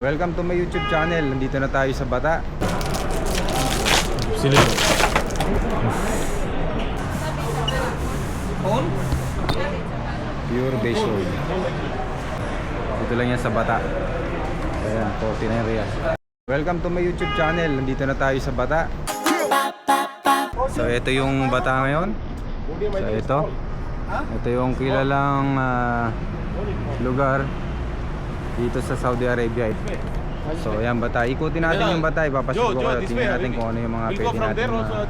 Welcome to my YouTube channel. Nandito na tayo sa Bata. Sino yun? Pure base oil. Dito lang yan sa Bata. Ayan, 49 real. Welcome to my YouTube channel. Nandito na tayo sa Bata. So ito yung Bata ngayon. So ito. Ito yung kilalang ah, lugar dito sa Saudi Arabia. So ayan Bata. Ikutin natin yung Bata. Ipapasyal ko kayo. Tingnan natin kung ano yung mga pwede natin ma-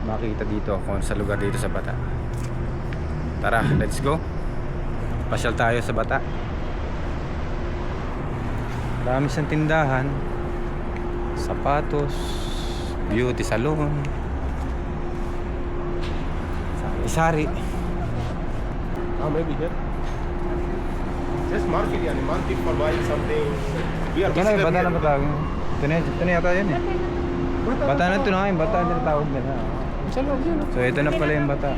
makita dito kung sa lugar dito sa Bata. Tara, let's go. Pasyal tayo sa Bata. Marami siyang tindahan. Sapatos, beauty salon. Sari-sari. Ah, maybe here. Just market, yani market for buying something. We are visitor bata na here. bata. Ito na, ito na yata yun eh. Bata na ito na yung bata na tawag nila. So ito na pala yung bata.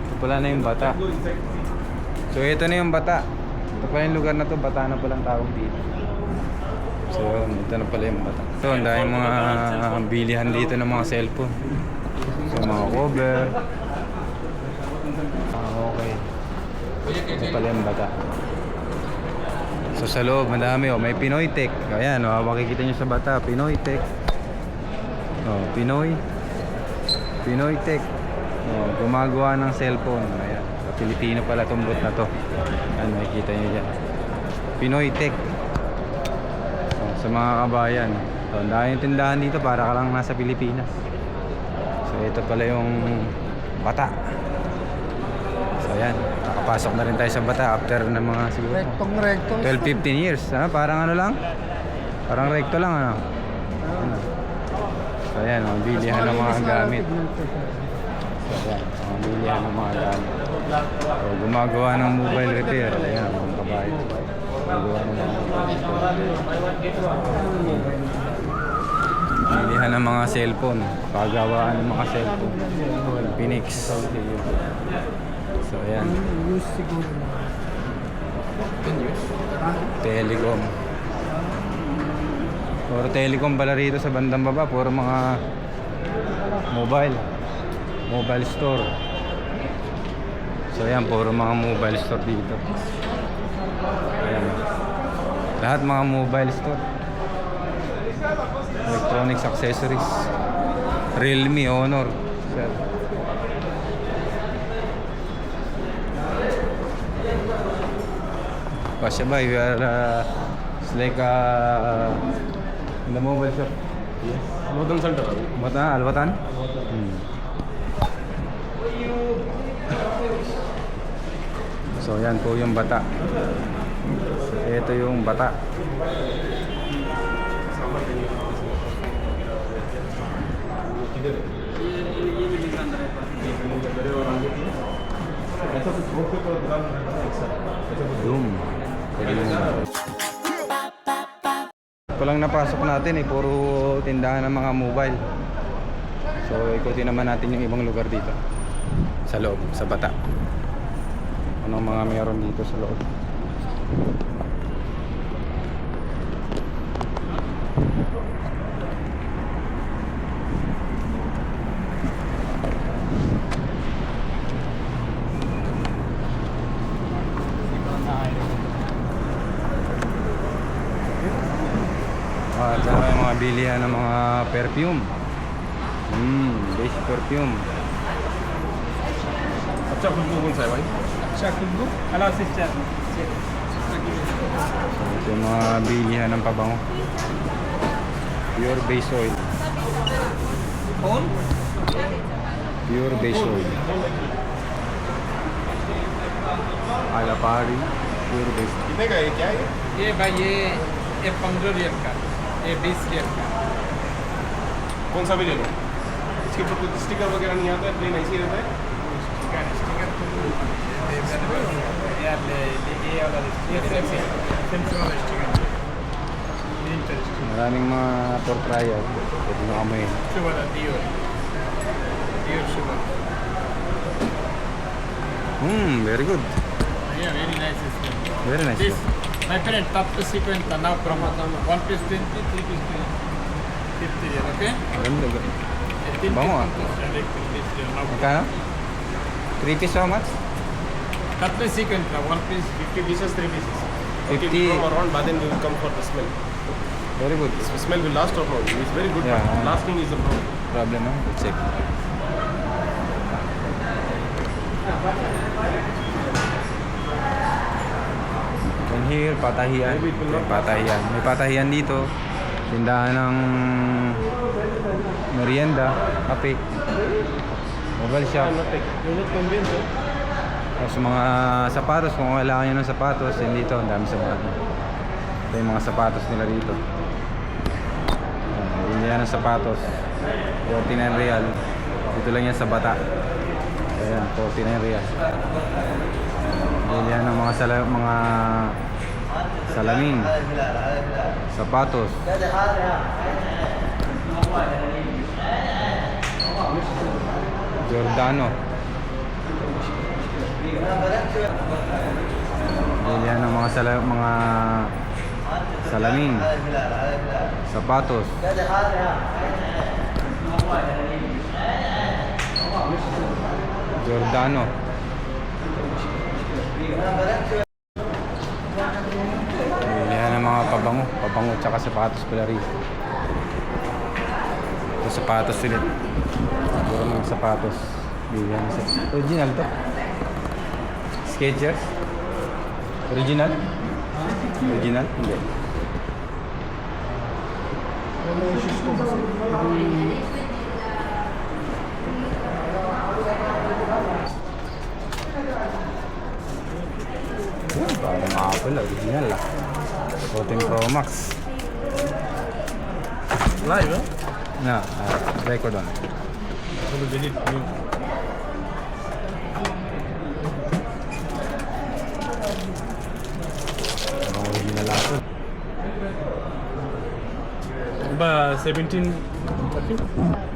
Ito pala na yung bata. So ito na yung bata. Ito pala yung lugar na to, bata na palang tawag dito. So ito na pala yung bata. So ang dahil mga bilihan dito ng mga cellphone. So mga cover. Ito pala yung bata. So sa loob, madami oh. May Pinoy Tech. Ayan, oh, makikita nyo sa bata. Pinoy Tech. Oh, Pinoy. Pinoy Tech. Oh, gumagawa ng cellphone. Ayan. Sa Pilipino pala itong booth na to. Ayan, makikita nyo dyan. Pinoy Tech. Oh, sa mga kabayan. So, ang daming tindahan dito para ka lang nasa Pilipinas. So ito pala yung bata. So ayan, nakapasok na rin tayo sa bata after ng mga siguro Rektong rekto. 12, 15 years. Ha? Parang ano lang? Parang recto lang ano? Ano? So ayan, mga bilihan ng mga gamit. So ayan, mga bilihan ng mga gamit. So, gumagawa ng mobile repair. Ayan, mga kabayo. Gumagawa ng mga Bilihan ng mga cellphone. Pagawaan ng mga cellphone. Phoenix. So ayan. Use siguro na. Telecom. Puro telecom pala rito sa bandang baba. Puro mga mobile. Mobile store. So ayan, puro mga mobile store dito. Ayan. Lahat mga mobile store. Electronics accessories. Realme, Honor. Sir. Pasya ba? We are, uh, it's like uh, in the mobile shop. Modern center. abi. Bata, Albatan? Hmm. So yan po yung bata. Ito yung bata. Doom. Pwede mo. Ito lang napasok natin eh, puro tindahan ng mga mobile. So ikutin naman natin yung ibang lugar dito. Sa loob, sa bata. Anong mga meron dito sa loob? Ah, at saka yung mga bilihan ng mga perfume. Hmm, base perfume. अच्छा खुशबू कौन सा है भाई Shakugbu? Hello, sister. So, ito yung mga bilihan ng pabango. Pure base oil. Phone? Pure base oil. Alapari. Pure base oil. कितने का है क्या है ये भाई ये ये पंद्रह रियल का कौन सा भी ले लो। इसके ऊपर कुछ स्टिकर वगैरह नहीं आता है प्लेन ऐसे ही रहता है। रनिंग में तो यार ले ये वाला स्टिकर स्टिकर રનિંગમાં પર ટ્રાય બધું અમે શું બધા દિયોર દિયોર My friend, top to 50, now promo. One piece 20, three piece 50 here, okay? Vamos. Acá. Three piece how much? Top the sequence, one piece 50 pieces, three pieces. 50. Okay, we come around, but then we will come for the smell. Very good. The smell will last around. It's very good. Yeah. Lasting is the problem. Problem, huh? Check. Yeah. And here, patahian. May patahian. May patahian dito. Tindahan ng merienda, kape. Mobile shop. Eh? Tapos mga sapatos, kung kailangan nyo ng sapatos, yun dito, ang dami sapatos. Ito yung mga sapatos nila dito. Ayan, yan ng sapatos. 49 real. Dito lang yan sa bata. Ayan, 49 real. Hindi yan ng mga, sala, mga salamin. Sapatos. Giordano. Bili yan ng mga sala, mga salamin. Sapatos. Giordano. Bili yan ng mga pabango. Pabango tsaka sapatos pala rin. Ito sapatos ulit. Siguro mga sapatos. Bili yan. sa- Original to. Skechers? Original? Original? Hindi. Oh, Apple original lah. 14 Pro Max. Live, ah, eh? No, uh, record on it. original Apple. বা seventeen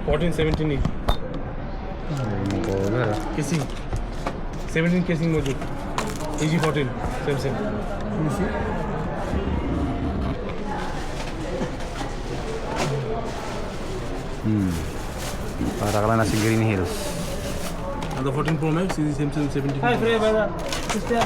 fourteen seventeen casing seventeen casing মজুদ easy fourteen same same Hmm. Para ka lang nasa Green Hills. Ano 14 Pro Max? Easy Samsung 75. Hi, Freya, brother. Sister.